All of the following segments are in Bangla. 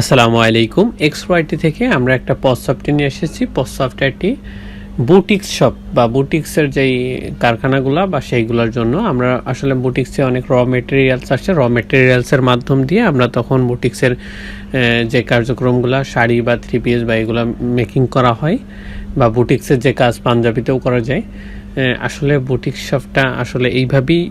আসসালামু আলাইকুম। এক্স ওয়াইটি থেকে আমরা একটা পজ সফটওয়্যার নিয়ে এসেছি। পজ সফটওয়্যারটি বুটিক্স শপ বা বুটিক্সের যেই কারখানাগুলো বা সেইগুলোর জন্য আমরা আসলে বুটিক্সে অনেক র মেটেরিয়ালস আসছে র মেটেরিয়ালসের মাধ্যম দিয়ে আমরা তখন বুটিক্সের যে কার্যক্রমগুলো, শাড়ি বা থ্রি পিস বা এগুলো মেকিং করা হয় বা বুটিক্সের যে কাজ পাঞ্জাবিতেও করা যায়। আসলে বুটিক শপটা আসলে এইভাবেই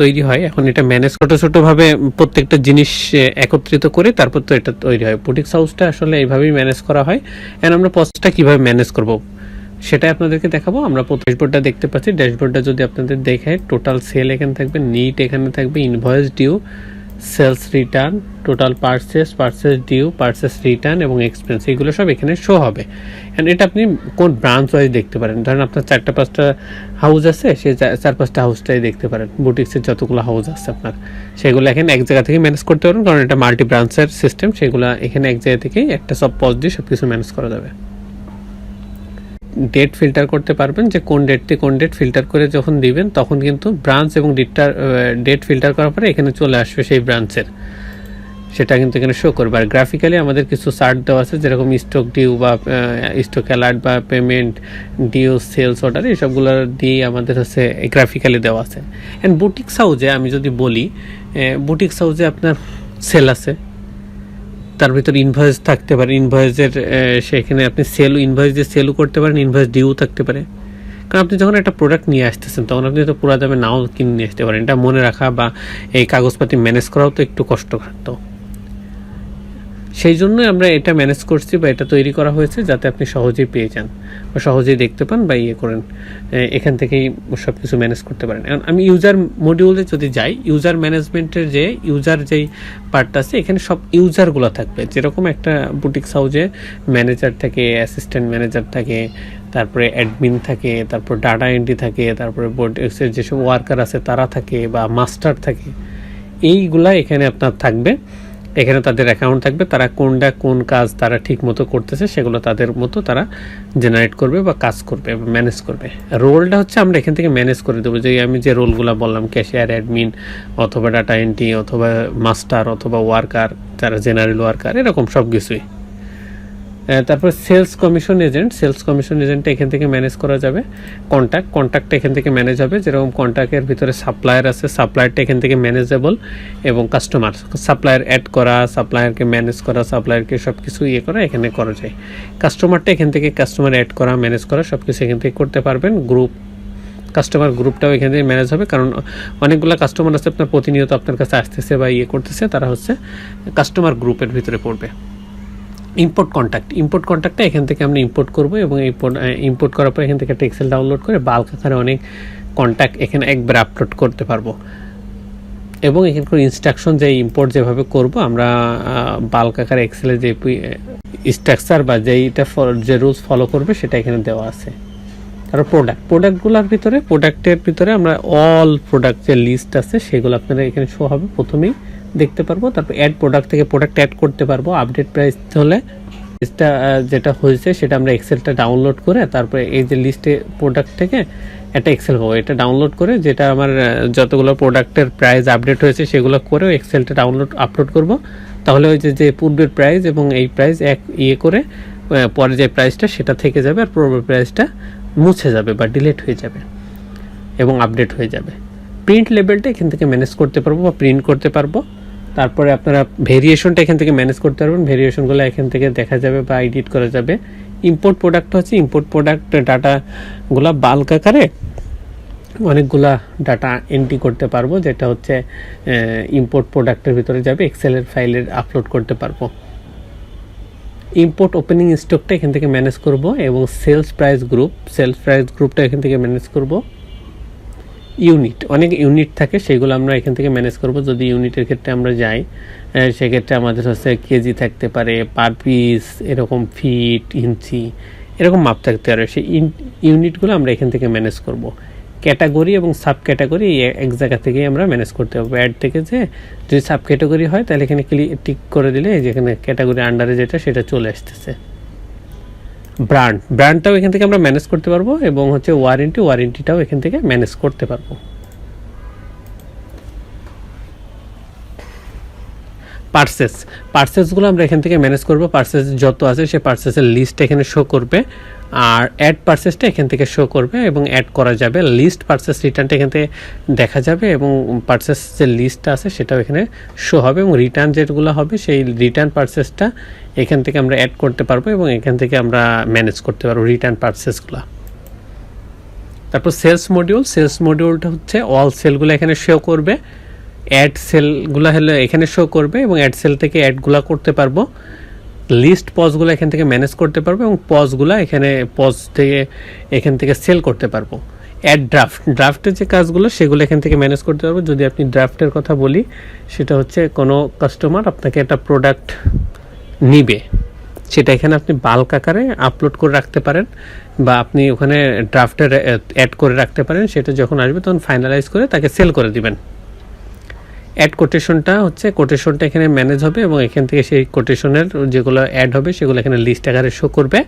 তৈরি হয়। এখন এটা ম্যানেজ ছোট, ছোটোভাবে প্রত্যেকটা জিনিস একত্রিত করে তারপর তো এটা তৈরি হয়। বুটিক্স হাউসটা আসলে এইভাবেই ম্যানেজ করা হয়। এখন আমরা পস্টটা কীভাবে ম্যানেজ করব? সেটাই আপনাদেরকে দেখাবো। আমরা ড্যাশবোর্ডটা দেখতে পাচ্ছি। ড্যাশবোর্ডটা যদি আপনাদের দেখায় টোটাল সেল এখানে থাকবে নিট এখানে থাকবে invoice due sales return, total purchase purchase due purchase return এবং এক্সপেন্স, এগুলো সব এখানে শো হবে। অ্যান্ড এটা আপনি কোন ব্রাঞ্চ ওয়াইজ দেখতে পারেন? ধরেন আপনার চারটা পাঁচটা হাউস আছে চা- চার পাঁচটা হাউসটাই দেখতে পারেন। বুটিক্সের যতগুলো হাউস আছে আপনার। সেগুলো এখানে এক জায়গা থেকে ম্যানেজ করতে পারেন কারণ এটা মাল্টি ব্রাঞ্চের সিস্টেম সেগুলো এখানে এক জায়গা থেকেই একটা সব পজ দিয়ে সব কিছু ম্যানেজ করা যাবে। ডেট ফিল্টার করতে পারবেন যে কোন ডেট থেকে কোন ডেট ফিল্টার করে যখন দিবেন, তখন কিন্তু ব্রাঞ্চ এবং ডেটটার ডেট ফিল্টার করার পরে এখানে চলে আসবে সেই ব্রাঞ্চের সেটা কিন্তু এখানে শো করবে। আর গ্রাফিক্যালি আমাদের কিছু চার্ট দেওয়া আছে, যেরকম স্টক ডিউ বা স্টক অ্যালার্ট বা পেমেন্ট ডিউ সেলস অর্ডার এইসবগুলো দিয়ে আমাদের হচ্ছে গ্রাফিক্যালি দেওয়া আছে। অ্যান্ড বুটিক্স হাউজে আমি যদি বলি বুটিক্স হাউজে আপনার সেল আছে। তার ভিতর ইনভয়েস থাকতে পারে ইনভয়েসের সেখানে আপনি সেল ইনভয়েস দিয়ে সেলও করতে পারেন ইনভয়েস ডিউ থাকতে পারে। কারণ আপনি যখন একটা প্রোডাক্ট নিয়ে আসতেছেন, তখন আপনি তো পুরো দামে নাও কিনে নিয়ে আসতে পারেন। এটা মনে রাখা বা এই কাগজপাতি ম্যানেজ করাও তো একটু কষ্টসাধ্য। সেই জন্যই আমরা এটা ম্যানেজ করছি বা এটা তৈরি করা হয়েছে যাতে আপনি সহজেই পেয়ে যান। সহজেই দেখতে পান বা ইয়ে করেন এখান থেকেই সব কিছু ম্যানেজ করতে পারেন। এখন আমি ইউজার মডিউলে যদি যাই ইউজার ম্যানেজমেন্টের যে ইউজার যেই পার্টটা আছে, এখানে সব ইউজারগুলো থাকবে। যেরকম একটা বুটিক্স হাউজে ম্যানেজার থাকে অ্যাসিস্ট্যান্ট ম্যানেজার থাকে, তারপরে অ্যাডমিন থাকে, তারপর ডাটা এন্ট্রি থাকে, তারপরে বোর্ড এক্সের যেসব ওয়ার্কার আছে, তারা থাকে বা মাস্টার থাকে, এইগুলা এখানে আপনার থাকবে। এখানে তাদের অ্যাকাউন্ট থাকবে, তারা কোনটা কোন কাজ তারা ঠিক মতো করতেছে সেগুলো তাদের মতো তারা জেনারেট করবে বা কাজ করবে ম্যানেজ করবে। রোলটা হচ্ছে আমরা এখান থেকে ম্যানেজ করে দেবো। যে আমি যে রোলগুলো বললাম ক্যাশিয়ার অ্যাডমিন অথবা ডাটা এন্ট্রি অথবা মাস্টার অথবা ওয়ার্কার যারা জেনারেল ওয়ার্কার এরকম সব কিছুই তারপর sales commission agent sales commission agent এখান থেকে ম্যানেজ করা যাবে। কন্ট্যাক্ট কন্ট্যাক্টটা এখান থেকে ম্যানেজ হবে। যেরকম কন্ট্যাক্টের ভিতরে সাপ্লায়ার আছে সাপ্লায়ারটা এখান থেকে ম্যানেজেবল এবং কাস্টমার সাপ্লায়ার অ্যাড করা সাপ্লায়ারকে ম্যানেজ করা সাপ্লায়ারকে সব কিছু ইয়ে করা এখানে করা যায়। কাস্টমারটা এখান থেকে কাস্টমার অ্যাড করা ম্যানেজ করা সব কিছু এখান থেকে করতে পারবেন। গ্রুপ কাস্টমার গ্রুপটাও এখান থেকে ম্যানেজ হবে। কারণ অনেকগুলো কাস্টমার আছে, আপনার প্রতিনিয়ত আপনার কাছে আসতেছে বা ইয়ে করতেছে, তারা হচ্ছে কাস্টমার গ্রুপের ভিতরে পড়বে। ইম্পোর্ট কন্ট্যাক্ট ইম্পোর্ট কন্ট্যাক্টটা এখান থেকে আমরা ইম্পোর্ট করব এবং ইম্পোর্ট ইম্পোর্ট করার পর এখান থেকে একটা এক্সেল ডাউনলোড করে বাল্ক আকারে অনেক কন্ট্যাক্ট এখানে একবার আপলোড করতে পারব। এবং এখানকার ইনস্ট্রাকশন যে ইম্পোর্ট যেভাবে করব, আমরা বাল্ক আকারে এক্সেলে যে স্ট্রাকচার বা যেইটা যে রুলস ফলো করবে সেটা এখানে দেওয়া আছে। আর প্রোডাক্ট প্রোডাক্টগুলোর ভিতরে প্রোডাক্টের ভিতরে আমরা অল প্রোডাক্ট যে লিস্ট আছে, সেগুলো আপনারা এখানে শো হবে। প্রথমেই দেখতে পারব, তারপর অ্যাড প্রোডাক্ট থেকে প্রোডাক্ট অ্যাড করতে পারব আপডেট প্রাইস হলে। লিস্টটা যেটা হয়েছে সেটা আমরা এক্সেলটা ডাউনলোড করে, তারপরে এই যে লিস্টে প্রোডাক্ট থেকে একটা এক্সেল পাবো। এটা ডাউনলোড করে যেটা আমার যতগুলো প্রোডাক্টের প্রাইস আপডেট হয়েছে সেগুলো করে এক্সেলটা ডাউনলোড আপলোড করব। তাহলে ওই যে যে পূর্বের প্রাইস এবং এই প্রাইস এক ইয়ে করে পরে যে প্রাইসটা সেটা থেকে যাবে আর পূর্বের প্রাইসটা মুছে যাবে বা ডিলিট হয়ে যাবে এবং আপডেট হয়ে যাবে। প্রিন্ট লেভেলটা এখান থেকে ম্যানেজ করতে পারব বা প্রিন্ট করতে পারব। তারপরে আপনারা ভেরিয়েশনটা এখান থেকে ম্যানেজ করতে পারবেন। ভেরিয়েশনগুলো এখান থেকে দেখা যাবে বা এডিট করা যাবে। ইম্পোর্ট প্রোডাক্ট হচ্ছে ইম্পোর্ট প্রোডাক্ট ডাটাগুলো বাল্ক আকারে অনেকগুলা ডাটা এন্ট্রি করতে পারব, যেটা হচ্ছে ইম্পোর্ট প্রোডাক্টের ভিতরে যাবে এক্সেলের ফাইলের আপলোড করতে পারব। ইম্পোর্ট ওপেনিং স্টকটা এখান থেকে ম্যানেজ করব এবং sales price group sales price গ্রুপটা এখান থেকে ম্যানেজ করব। ইউনিট অনেক ইউনিট থাকে, সেগুলো আমরা এখান থেকে ম্যানেজ করব। যদি ইউনিটের ক্ষেত্রে আমরা যাই সেক্ষেত্রে আমাদের হচ্ছে কেজি থাকতে পারে পার পিস এরকম ফিট ইঞ্চি, এরকম মাপ থাকতে পারে। সেই ইউনিটগুলো আমরা এখান থেকে ম্যানেজ করব। ক্যাটাগরি এবং সাব ক্যাটাগরি এক জায়গা থেকেই আমরা ম্যানেজ করতে পারব অ্যাড থেকে যে, যদি সাব ক্যাটাগরি হয়, তাহলে এখানে ক্লিক টিক করে দিলে যেখানে ক্যাটাগরি আন্ডারে যেটা, সেটা চলে আসতেছে। ব্র্যান্ড। ব্র্যান্ডটাও এখান থেকে আমরা ম্যানেজ করতে পারব এবং হচ্ছে ওয়ারেন্টি, ওয়ারেন্টিটাও এখান থেকে ম্যানেজ করতে পারব। পার্সেস পার্সেসগুলো আমরা এখান থেকে ম্যানেজ করব। পার্সেস যত আছে, সে পার্সেসের লিস্ট এখানে শো করবে। আর অ্যাড পার্সেসটা এখান থেকে শো করবে এবং অ্যাড করা যাবে। লিস্ট পার্সেস রিটার্নটা এখান থেকে দেখা যাবে এবং পার্সেস যে লিস্টটা আছে, সেটাও এখানে শো হবে এবং রিটার্ন যেগুলো হবে, সেই রিটার্ন পার্সেসটা এখান থেকে আমরা অ্যাড করতে পারব এবং এখান থেকে আমরা ম্যানেজ করতে পারব রিটার্ন পার্সেসগুলো তারপর সেলস মডিউল সেলস মডিউলটা হচ্ছে অল সেলগুলো এখানে শো করবে। অ্যাড সেলগুলো হলে এখানে শো করবে এবং অ্যাড সেল থেকে অ্যাডগুলো করতে পারব। লিস্ট পজগুলো এখান থেকে ম্যানেজ করতে পারব এবং পজগুলো এখানে পজ থেকে এখান থেকে সেল করতে পারব। অ্যাড ড্রাফট ড্রাফটের যে কাজগুলো সেগুলো এখান থেকে ম্যানেজ করতে পারব। যদি আপনি ড্রাফটের কথা বলি, সেটা হচ্ছে কোনো কাস্টমার আপনাকে একটা প্রোডাক্ট নিবে। সেটা এখানে আপনি বাল্ক আকারে আপলোড করে রাখতে পারেন বা আপনি ওখানে ড্রাফটের অ্যাড করে রাখতে পারেন। সেটা যখন আসবে তখন ফাইনালাইজ করে তাকে সেল করে দিবেন। অ্যাড কোটেশনটা হচ্ছে কোটেশনটা এখানে ম্যানেজ হবে এবং এখান থেকে সেই কোটেশনের যেগুলো অ্যাড হবে, সেগুলো এখানে লিস্ট আকারে শো করবে।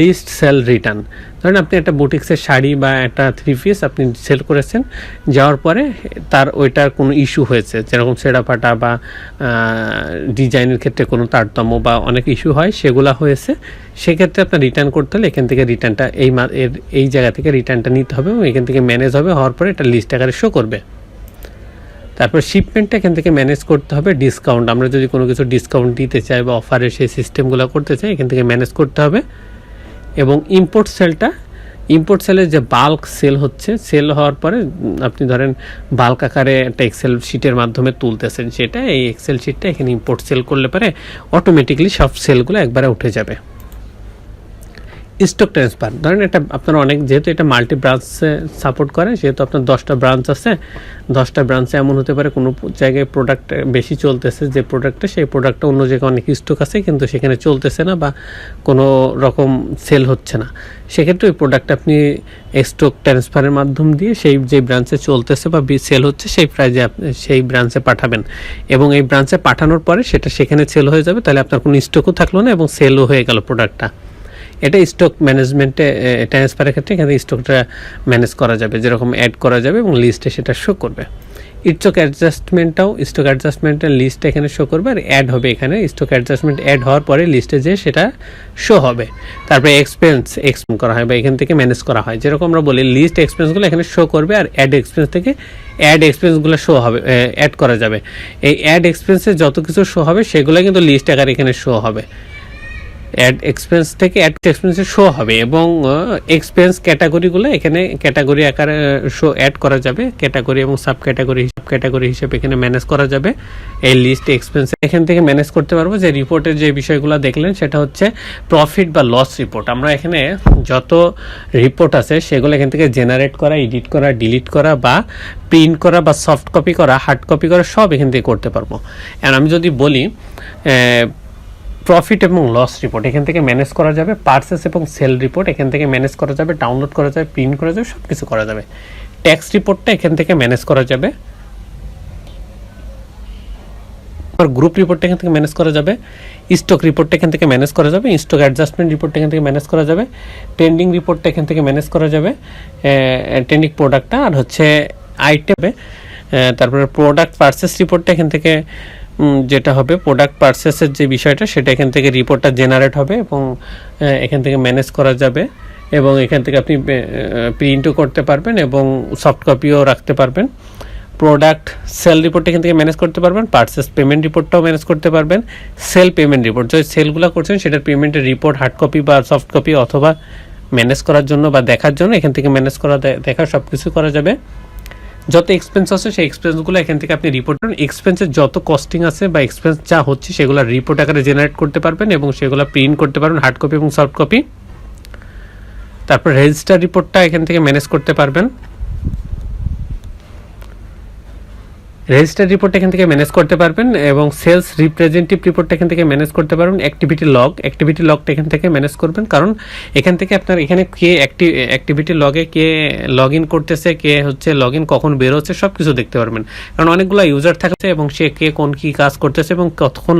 লিস্ট সেল রিটার্ন ধরেন আপনি একটা বুটিক্সের শাড়ি বা একটা থ্রি পিস আপনি সেল করেছেন, যাওয়ার পরে তার ওইটার কোনো ইস্যু হয়েছে। যেরকম সেরা ফাটা বা ডিজাইনের ক্ষেত্রে কোনো তারতম্য বা অনেক ইস্যু হয়, সেগুলো হয়েছে। সেক্ষেত্রে আপনার রিটার্ন করতে হলে এখান থেকে রিটার্নটা এই এর এই জায়গা থেকে রিটার্নটা নিতে হবে এবং এখান থেকে ম্যানেজ হবে, হওয়ার পরে এটা লিস্ট আকারে শো করবে। তারপর শিপমেন্টটা এখান থেকে ম্যানেজ করতে হবে ডিসকাউন্ট আমরা যদি কোনো কিছু ডিসকাউন্ট দিতে চাই বা অফারের সেই সিস্টেমগুলো করতে চাই, এখান থেকে ম্যানেজ করতে হবে। এবং ইম্পোর্ট সেলটা ইম্পোর্ট সেলের যে বাল্ক সেল হচ্ছে সেল হওয়ার পরে আপনি ধরেন বাল্ক আকারে একটা এক্সেল শিটের মাধ্যমে তুলতেছেন, সেটা এই এক্সেল শিটটা এখানে ইম্পোর্ট সেল করলে পরে অটোমেটিকলি সব সেলগুলো একবারে উঠে যাবে। স্টক ট্রান্সফার ধরেন এটা আপনার অনেক, যেহেতু এটা মাল্টি ব্রাঞ্চে সাপোর্ট করে সেহেতু আপনার দশটা ব্রাঞ্চ আছে। দশটা ব্রাঞ্চে এমন হতে পারে কোনো জায়গায় প্রোডাক্ট বেশি চলতেছে, যে প্রোডাক্টটা সেই প্রোডাক্টটা অন্য জায়গায় অনেক স্টক আছে, কিন্তু সেখানে চলতেছে না বা কোনো রকম সেল হচ্ছে না। সেক্ষেত্রে ওই প্রোডাক্ট আপনি স্টক ট্রান্সফারের মাধ্যম দিয়ে সেই যে ব্রাঞ্চে চলতেছে বা সেল হচ্ছে, সেই প্রাইজে আপনি সেই ব্রাঞ্চে পাঠাবেন। এবং এই ব্রাঞ্চে পাঠানোর পরে সেটা সেখানে সেল হয়ে যাবে, তাহলে আপনার কোনো স্টকও থাকল না এবং সেলও হয়ে গেল প্রোডাক্টটা এটা স্টক ম্যানেজমেন্টে ট্রান্সফারের ক্ষেত্রে এখানে স্টকটা ম্যানেজ করা যাবে। যেরকম অ্যাড করা যাবে এবং লিস্টে সেটা শো করবে। স্টক অ্যাডজাস্টমেন্টটাও স্টক অ্যাডজাস্টমেন্টের লিস্ট এখানে শো করবে আর অ্যাড হবে এখানে। স্টক অ্যাডজাস্টমেন্ট অ্যাড হওয়ার পরে লিস্টে যে সেটা শো হবে। তারপরে এক্সপেন্স এক্সপেন্স করা হয় বা এখান থেকে ম্যানেজ করা হয়। যেরকম আমরা বলি লিস্ট এক্সপেন্সগুলো এখানে শো করবে আর অ্যাড এক্সপেন্স থেকে অ্যাড এক্সপেন্সগুলো শো হবে অ্যাড করা যাবে। এই অ্যাড এক্সপেন্সে যত কিছু শো হবে সেগুলো কিন্তু লিস্ট আকারে এখানে শো হবে। অ্যাড এক্সপেন্স থেকে অ্যাড এক্সপেন্সে শো হবে এবং এক্সপেন্স ক্যাটাগরিগুলো এখানে ক্যাটাগরি আকারে শো অ্যাড করা যাবে। ক্যাটাগরি এবং সাব ক্যাটাগরি সাব ক্যাটাগরি হিসেবে এখানে ম্যানেজ করা যাবে। এই লিস্ট এক্সপেন্স এখান থেকে ম্যানেজ করতে পারব। যে রিপোর্টের যে বিষয়গুলো দেখলেন, সেটা হচ্ছে প্রফিট বা লস রিপোর্ট আমরা এখানে যত রিপোর্ট আছে, সেগুলো এখান থেকে জেনারেট করা এডিট করা ডিলিট করা বা প্রিন্ট করা বা সফট কপি করা হার্ড কপি করা, সব এখান থেকে করতে পারব। আর আমি যদি বলি প্রফিট এবং লস রিপোর্ট এখান থেকে ম্যানেজ করা যাবে পার্সেস এবং সেল রিপোর্ট এখান থেকে ম্যানেজ করা যাবে ডাউনলোড করা যাবে প্রিন্ট করা যাবে সব কিছু করা যাবে। ট্যাক্স রিপোর্টটা এখান থেকে ম্যানেজ করা যাবে। আর গ্রুপ রিপোর্টটা এখান থেকে ম্যানেজ করা যাবে। স্টক রিপোর্টটা এখান থেকে ম্যানেজ করা যাবে। স্টক অ্যাডজাস্টমেন্ট রিপোর্টটা এখান থেকে ম্যানেজ করা যাবে। ট্রেন্ডিং রিপোর্টটা এখান থেকে ম্যানেজ করা যাবে। ট্রেন্ডিং প্রোডাক্টটা আর হচ্ছে আইটেমে তারপরে প্রোডাক্ট পারচেস রিপোর্টটা এখান থেকে যেটা হবে প্রোডাক্ট পারচেসের যে বিষয়টা, সেটা এখান থেকে রিপোর্টটা জেনারেট হবে এবং এখান থেকে ম্যানেজ করা যাবে এবং এখান থেকে আপনি প্রিন্টও করতে পারবেন এবং সফট কপিও রাখতে পারবেন। প্রোডাক্ট সেল রিপোর্ট এখান থেকে ম্যানেজ করতে পারবেন পার্সেস পেমেন্ট রিপোর্টটাও ম্যানেজ করতে পারবেন সেল পেমেন্ট রিপোর্ট যে সেলগুলো করছেন, সেটার পেমেন্টের রিপোর্ট হার্ড কপি বা সফট কপি অথবা ম্যানেজ করার জন্য বা দেখার জন্য এখান থেকে ম্যানেজ করা দেখা সব কিছু করা যাবে। যত এক্সপেন্স আছে, সেই এক্সপেন্সগুলো এখান থেকে আপনি রিপোর্ট করেন। এক্সপেন্সের যত কস্টিং আছে বা এক্সপেন্স যা হচ্ছে, সেগুলো রিপোর্ট আকারে জেনারেট করতে পারবেন এবং সেগুলো প্রিন্ট করতে পারবেন হার্ড কপি এবং সফট কপি তারপর রেজিস্টার রিপোর্টটা এখান থেকে ম্যানেজ করতে পারবেন। রেজিস্টার রিপোর্ট এখান থেকে ম্যানেজ করতে পারবেন এবং সেলস রিপ্রেজেন্টেটিভ রিপোর্ট এখান থেকে ম্যানেজ করতে পারবেন অ্যাক্টিভিটি লগ অ্যাক্টিভিটি লগটা এখান থেকে ম্যানেজ করবেন। কারণ এখান থেকে আপনার এখানে কে অ্যাক্টিভিটি লগে কে লগ ইন করতেছে, কে হচ্ছে লগ ইন কখন বেরোচ্ছে সব কিছু দেখতে পারবেন। কারণ অনেকগুলো ইউজার থাকছে এবং সে কে কোন কি কাজ করতেছে এবং কতক্ষণ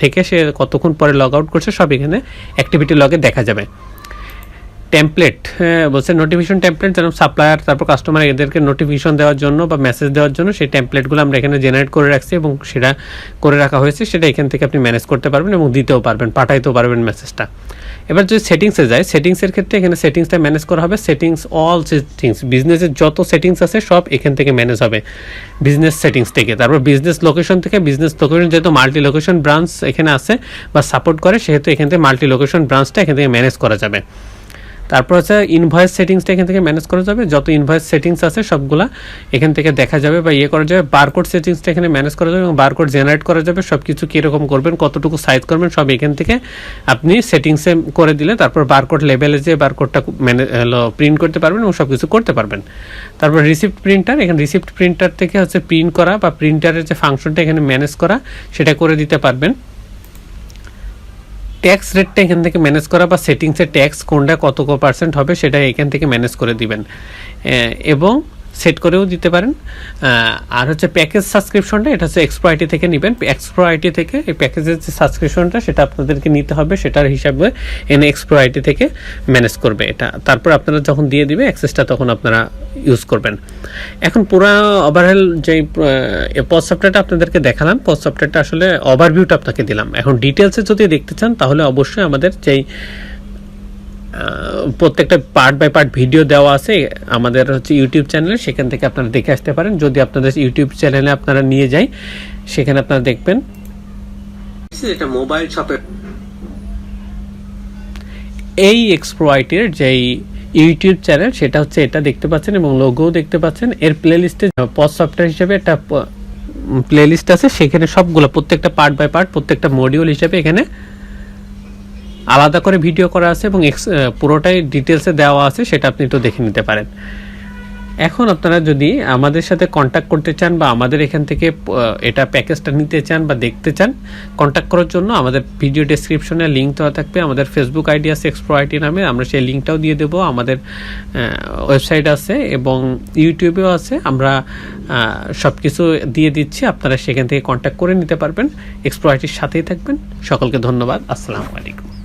থেকে সে কতক্ষণ পরে লগ আউট করছে, সব এখানে অ্যাক্টিভিটি লগে দেখা যাবে। টেমপ্লেট বলছে নোটিফিকেশন টেমপ্লেট যেন সাপ্লায়ার তারপর কাস্টমার এদেরকে নোটিফিকেশন দেওয়ার জন্য বা মেসেজ দেওয়ার জন্য সেই টেমপ্লেটগুলো আমরা এখানে জেনারেট করে রাখছি এবং সেটা করে রাখা হয়েছে, সেটা এখান থেকে আপনি ম্যানেজ করতে পারবেন এবং দিতেও পারবেন, পাঠাইতেও পারবেন মেসেজটা এবার যদি সেটিংসে যায় সেটিংসের ক্ষেত্রে এখানে সেটিংসটা ম্যানেজ করা হবে সেটিংস অল সেটিংস বিজনেসের যত সেটিংস আছে সব এখান থেকে ম্যানেজ হবে বিজনেস সেটিংস থেকে। তারপর বিজনেস লোকেশন থেকে বিজনেস লোকেশন যেহেতু মাল্টি লোকেশন ব্রাঞ্চ এখানে আছে বা সাপোর্ট করে, সেহেতু এখান থেকে মাল্টি লোকেশন ব্রাঞ্চটা এখান থেকে ম্যানেজ করা যাবে। তারপর হচ্ছে ইনভয়েস সেটিংসটা এখান থেকে ম্যানেজ করা যাবে। যত ইনভয়েস সেটিংস আছে, সবগুলা এখান থেকে দেখা যাবে বা ইয়ে করা যাবে। বারকোড সেটিংসটা এখানে ম্যানেজ করা যাবে এবং বারকোড জেনারেট করা যাবে। সব কিছু কীরকম করবেন, কতটুকু সাইজ করবেন, সব এখান থেকে আপনি সেটিংসে করে দিলে তারপর বারকোড লেভেলে যে বারকোডটা ম্যানে প্রিন্ট করতে পারবেন এবং সব কিছু করতে পারবেন। তারপর রিসিপ্ট প্রিন্টার এখানে রিসিপ্ট প্রিন্টার থেকে হচ্ছে প্রিন্ট করা বা প্রিন্টারের যে ফাংশনটা এখানে ম্যানেজ করা, সেটা করে দিতে পারবেন। ট্যাক্স রেটটা এখান থেকে ম্যানেজ করা বা সেটিংসে ট্যাক্স কোনটা কত পার্সেন্ট হবে সেটা এখান থেকে ম্যানেজ করে দিবেন। এবং সেট করেও দিতে পারেন। আর হচ্ছে প্যাকেজ সাবস্ক্রিপশনটা এটা হচ্ছে এক্সপ্রো আইটি থেকে নেবেন। এক্সপ্রো আইটি থেকে এই প্যাকেজের যে সাবস্ক্রিপশনটা সেটা আপনাদেরকে নিতে হবে, সেটার হিসাবে এনে এক্সপ্রো আইটি থেকে ম্যানেজ করবে এটা। তারপর আপনারা যখন দিয়ে দিবে অ্যাক্সেসটা তখন আপনারা ইউজ করবেন। এখন পুরো ওভারঅল যে পজ সফটওয়্যারটা আপনাদেরকে দেখালাম পজ সফটওয়্যারটা আসলে ওভারভিউটা আপনাকে দিলাম। এখন ডিটেলসে যদি দেখতে চান, তাহলে অবশ্যই আমাদের যেই প্রত্যেকটা পার্ট বাই পার্ট ভিডিও দেওয়া আছে আমাদের হচ্ছে ইউটিউব চ্যানেলে সেখান থেকে আপনারা দেখে আসতে পারেন। যদি আপনাদের ইউটিউব চ্যানেলে আপনারা নিয়ে যাই সেখানে আপনারা দেখবেন। এটা মোবাইল শপের এই এক্সপ্রোয়াইটের যেই ইউটিউব চ্যানেল সেটা হচ্ছে এটা দেখতে পাচ্ছেন এবং লোগোও দেখতে পাচ্ছেন। এর প্লেলিস্টে পজ সফটওয়্যার হিসেবে একটা প্লেলিস্ট আছে। সেখানে সবগুলো প্রত্যেকটা পার্ট বাই পার্ট প্রত্যেকটা মডিউল হিসেবে এখানে আলাদা করে ভিডিও করা আছে এবং পুরোটাই ডিটেলসে দেওয়া আছে, সেটা আপনি একটু দেখে নিতে পারেন। এখন আপনারা যদি আমাদের সাথে কন্ট্যাক্ট করতে চান বা আমাদের এখান থেকে এটা প্যাকেজটা নিতে চান বা দেখতে চান কন্ট্যাক্ট করার জন্য আমাদের ভিডিও ডেসক্রিপশনে লিঙ্ক দেওয়া থাকবে। আমাদের ফেসবুক আইডি আছে এক্সপ্রো আইডি নামে, আমরা সেই লিঙ্কটাও দিয়ে দেবো। আমাদের ওয়েবসাইট আছে এবং ইউটিউবেও আছে। আমরা সব কিছু দিয়ে দিচ্ছি। আপনারা সেখান থেকে কন্ট্যাক্ট করে নিতে পারবেন। এক্সপ্রো আইটির সাথেই থাকবেন। সকলকে ধন্যবাদ। আসসালামু আলাইকুম।